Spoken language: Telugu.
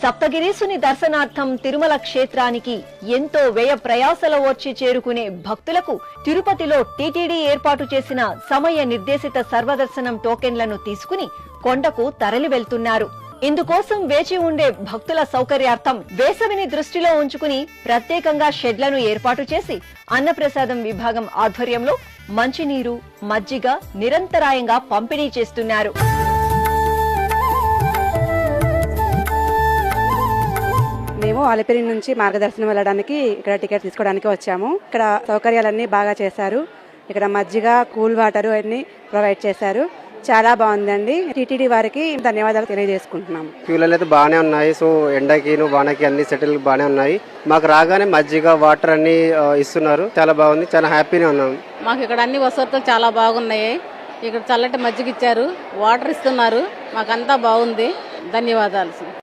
సప్తగిరీసుని దర్శనార్థం తిరుమల క్షేత్రానికి ఎంతో వ్యయ ప్రయాసల వచ్చి చేరుకునే భక్తులకు తిరుపతిలో టీటీడీ ఏర్పాటు చేసిన సమయ నిర్దేశిత సర్వదర్శనం టోకెన్లను తీసుకుని కొండకు తరలి వెళ్తున్నారు. ఇందుకోసం వేచి ఉండే భక్తుల సౌకర్యార్థం వేసవిని దృష్టిలో ఉంచుకుని ప్రత్యేకంగా షెడ్లను ఏర్పాటు చేసి అన్నప్రసాదం విభాగం ఆధ్వర్యంలో మంచినీరు మజ్జిగ నిరంతరాయంగా పంపిణీ చేస్తున్నారు. అలిపిరి నుంచి మార్గదర్శనం వెళ్ళడానికి ఇక్కడ టికెట్ తీసుకోవడానికి వచ్చాము. ఇక్కడ సౌకర్యాలన్నీ బాగా చేశారు. ఇక్కడ మజ్జిగ కూల్ వాటర్ అన్ని ప్రొవైడ్ చేశారు. చాలా బాగుందండి. టీటీడీ వారికి ధన్యవాదాలు తెలియజేసుకుంటున్నాము. క్యూలలో అయితే బాగానే ఉన్నాయి. సో ఎండకిను వానకి అన్ని సెటిల్ బాగానే ఉన్నాయి. మాకు రాగానే మజ్జిగ వాటర్ అన్ని ఇస్తున్నారు. చాలా బాగుంది. చాలా హ్యాపీగా ఉన్నాం. మాకు ఇక్కడ అన్ని వసతులు చాలా బాగున్నాయి. ఇక్కడ చల్లటి మజ్జిగ ఇచ్చారు. వాటర్ ఇస్తున్నారు. మాకంతా బాగుంది. ధన్యవాదాలు